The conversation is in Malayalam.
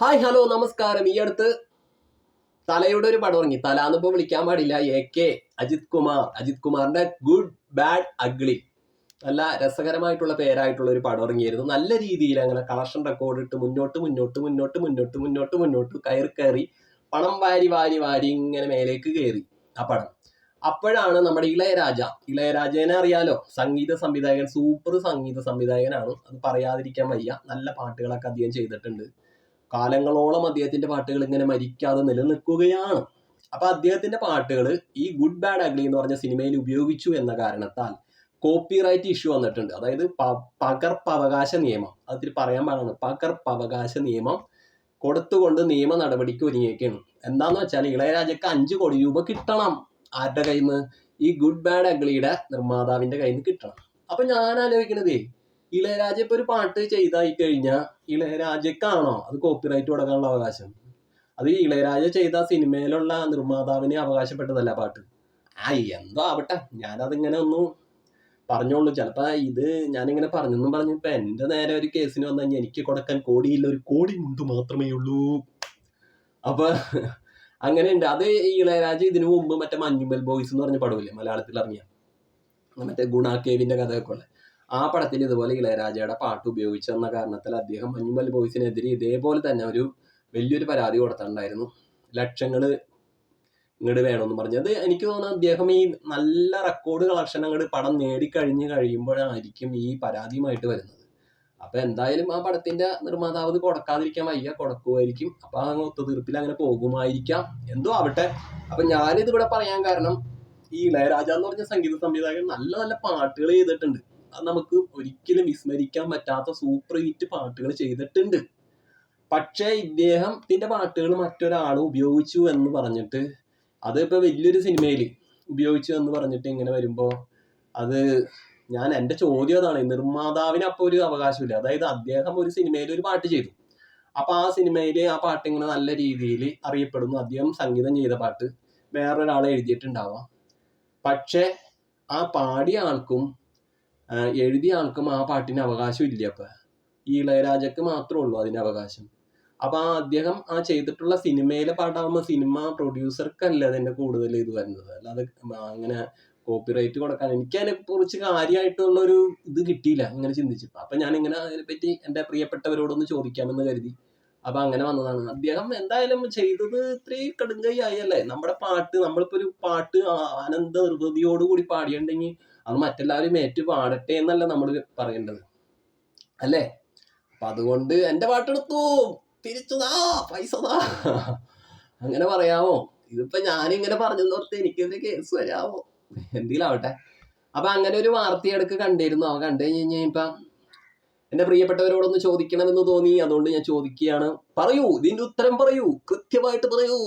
ഹായ് ഹലോ നമസ്കാരം. ഈ അടുത്ത് തലയുടെ ഒരു പടം ഇറങ്ങി. തല എന്നിപ്പോ വിളിക്കാൻ പാടില്ല. A K Ajith Kumar. Ajith കുമാറിന്റെ ഗുഡ് ബാഡ് അഗ്ലി നല്ല രസകരമായിട്ടുള്ള പേരായിട്ടുള്ള ഒരു പടം ഇറങ്ങിയായിരുന്നു. നല്ല രീതിയിൽ അങ്ങനെ കളക്ഷൻ റെക്കോർഡ് ഇട്ട് മുന്നോട്ട് മുന്നോട്ട് മുന്നോട്ട് മുന്നോട്ട് മുന്നോട്ട് മുന്നോട്ട് കയറി കയറി പണം വാരി വാരി വാരി ഇങ്ങനെ മേലേക്ക് കയറി ആ പടം. അപ്പോഴാണ് നമ്മുടെ ഇളയരാജ. ഇളയരാജേനെ അറിയാലോ. സംഗീത സംവിധായകൻ സൂപ്പർ സംഗീത സംവിധായകനാണ്. അത് പറയാതിരിക്കാൻ വയ്യ. നല്ല പാട്ടുകളൊക്കെ അധികം ചെയ്തിട്ടുണ്ട്. കാലങ്ങളോളം അദ്ദേഹത്തിന്റെ പാട്ടുകൾ ഇങ്ങനെ മരിക്കാതെ നിലനിൽക്കുകയാണ്. അപ്പൊ അദ്ദേഹത്തിന്റെ പാട്ടുകൾ ഈ ഗുഡ് ബാഡ് അഗ്ലി എന്ന് പറഞ്ഞ സിനിമയിൽ ഉപയോഗിച്ചു എന്ന കാരണത്താൽ കോപ്പിറൈറ്റ് ഇഷ്യൂ വന്നിട്ടുണ്ട്. അതായത് പകർപ്പവകാശ നിയമം. അതിൽ പറയാൻ പാടാണ്. പകർപ്പവകാശ നിയമം കൊടുത്തുകൊണ്ട് നിയമ നടപടിക്ക് ഒരുങ്ങിയേക്കാണ്. എന്താന്ന് വെച്ചാൽ ഇളയരാജക്ക് അഞ്ചു കോടി രൂപ കിട്ടണം. ആരുടെ കയ്യിൽ നിന്ന് ഈ ഗുഡ് ബാഡ് അഗ്ലിയുടെ നിർമ്മാതാവിന്റെ കയ്യിൽ നിന്ന് കിട്ടണം. അപ്പൊ ഞാൻ ആലോചിക്കണതേ ഇളയരാജ ഇപ്പൊ ഒരു പാട്ട് ചെയ്തായി കഴിഞ്ഞാൽ ഇളയരാജക്കാണോ അത് കോപ്പിറൈറ്റ് കൊടുക്കാനുള്ള അവകാശം? അത് ഇളയരാജ ചെയ്ത സിനിമയിലുള്ള നിർമ്മാതാവിനെ അവകാശപ്പെട്ടതല്ല പാട്ട്. ആ എന്തോ ആവട്ടെ. ഞാനതിങ്ങനെ ഒന്ന് പറഞ്ഞോളൂ. ചിലപ്പോ ഇത് ഞാനിങ്ങനെ പറഞ്ഞെന്നും പറഞ്ഞു ഇപ്പൊ എന്റെ നേരെ ഒരു കേസിന് വന്നു കഴിഞ്ഞാൽ എനിക്ക് കൊടുക്കാൻ കോടിയില്ല ഒരു കോടി മുണ്ട് മാത്രമേ ഉള്ളൂ. അപ്പൊ അങ്ങനെയുണ്ട്. അത് ഇളയരാജ ഇതിനു മുമ്പ് മറ്റേ മഞ്ഞുമൽ ബോയ്സ് എന്ന് പറഞ്ഞ പടമില്ലേ മലയാളത്തിൽ ഇറങ്ങിയ മറ്റേ ഗുണാ കേവിന്റെ കഥയൊക്കെ ഉള്ള. ആ പടത്തിൽ ഇതുപോലെ ഇളയരാജയുടെ പാട്ട് ഉപയോഗിച്ചു എന്ന കാരണത്തിൽ അദ്ദേഹം അനിമൽ ബോയ്സിനെതിരെ ഇതേപോലെ തന്നെ ഒരു വലിയൊരു പരാതി കൊടുത്തിട്ടുണ്ടായിരുന്നു. ലക്ഷങ്ങൾ ഇങ്ങോട്ട് വേണമെന്ന് പറഞ്ഞു. അത് എനിക്ക് തോന്നുന്നു അദ്ദേഹം ഈ നല്ല റെക്കോർഡ് കളക്ഷൻ അങ്ങോട്ട് പടം നേടിക്കഴിഞ്ഞ് കഴിയുമ്പോഴായിരിക്കും ഈ പരാതിയുമായിട്ട് വരുന്നത്. അപ്പൊ എന്തായാലും ആ പടത്തിന്റെ നിർമ്മാതാവ് ഇത് കൊടുക്കാതിരിക്കാൻ വയ്യ കൊടുക്കുമായിരിക്കും. അപ്പൊ അങ്ങ് ഒത്തുതീർപ്പിൽ അങ്ങനെ പോകുമായിരിക്കാം. എന്തോ ആവട്ടെ. അപ്പൊ ഞാനിത് ഇവിടെ പറയാൻ കാരണം ഈ ഇളയരാജ എന്ന് പറഞ്ഞ സംഗീത സംവിധായകൻ നല്ല നല്ല പാട്ടുകൾ ചെയ്തിട്ടുണ്ട്. നമുക്ക് ഒരിക്കലും വിസ്മരിക്കാൻ പറ്റാത്ത സൂപ്പർ ഹിറ്റ് പാട്ടുകൾ ചെയ്തിട്ടുണ്ട്. പക്ഷേ ഇദ്ദേഹത്തിന്റെ പാട്ടുകൾ മറ്റൊരാൾ ഉപയോഗിച്ചു എന്ന് പറഞ്ഞിട്ട് അത് ഇപ്പൊ വലിയൊരു സിനിമയിൽ ഉപയോഗിച്ചു എന്ന് പറഞ്ഞിട്ട് ഇങ്ങനെ വരുമ്പോ അത് ഞാൻ എന്റെ ചോദ്യം അതാണ്. നിർമ്മാതാവിന് അപ്പൊ ഒരു അവകാശമില്ല. അതായത് അദ്ദേഹം ഒരു സിനിമയിൽ ഒരു പാട്ട് ചെയ്തു. അപ്പൊ ആ സിനിമയിൽ ആ പാട്ട് ഇങ്ങനെ നല്ല രീതിയിൽ അറിയപ്പെടുന്നു. അദ്ദേഹം സംഗീതം ചെയ്ത പാട്ട് വേറൊരാൾ എഴുതിയിട്ടുണ്ടാവാം. പക്ഷേ ആ പാടിയ ആൾക്കും എഴുതിയ ആൾക്കും ആ പാട്ടിന് അവകാശം ഇല്ല അപ്പൊ. ഈ ഇളയരാജക്ക് മാത്രമേ ഉള്ളൂ അതിന് അവകാശം. അപ്പൊ ആ അദ്ദേഹം ആ ചെയ്തിട്ടുള്ള സിനിമയിലെ പാട്ടാകുമ്പോൾ സിനിമ പ്രൊഡ്യൂസർക്കല്ല അതിന്റെ കൂടുതൽ ഇത് വരുന്നത്. അല്ലാതെ അങ്ങനെ കോപ്പിറൈറ്റ് കൊടുക്കാൻ എനിക്ക് അതിനെ കുറിച്ച് കാര്യമായിട്ടുള്ളൊരു ഇത് കിട്ടിയില്ല ഇങ്ങനെ ചിന്തിച്ചപ്പോൾ അപ്പൊ ഞാൻ ഇങ്ങനെ അതിനെപ്പറ്റി എന്റെ പ്രിയപ്പെട്ടവരോടൊന്ന് ചോദിക്കാമെന്ന് കരുതി. അപ്പൊ അങ്ങനെ വന്നതാണ്. അദ്ദേഹം എന്തായാലും ചെയ്തത് ഇത്രയും കടുങ്കൈ ആയല്ലേ നമ്മുടെ പാട്ട് നമ്മളിപ്പോ ഒരു പാട്ട് ആനന്ദ നിർവൃതിയോടുകൂടി പാടിയിട്ടുണ്ടെങ്കിൽ അത് മറ്റെല്ലാവരും ഏറ്റു പാടട്ടെ എന്നല്ല നമ്മൾ പറയേണ്ടത്. അല്ലേ? അപ്പൊ അതുകൊണ്ട് എന്റെ പാട്ടെടുത്തു. തിരിച്ചുതാ പൈസ താ അങ്ങനെ പറയാമോ ഇതിപ്പോ ഞാനിങ്ങനെ പറഞ്ഞെന്നോർത്ത് എനിക്കെതിരെ കേസ് വരാമോ എന്തെങ്കിലും ആവട്ടെ അപ്പൊ അങ്ങനെ ഒരു വാർത്തയെടുക്ക് കണ്ടിരുന്നു. അവ കണ്ടു കഴിഞ്ഞ് ഇപ്പൊ എന്റെ പ്രിയപ്പെട്ടവരോടൊന്ന് ചോദിക്കണമെന്ന് തോന്നി. അതുകൊണ്ട് ഞാൻ ചോദിക്കുകയാണ്. പറയൂ ഇതിന്റെ ഉത്തരം പറയൂ. കൃത്യമായിട്ട് പറയൂ.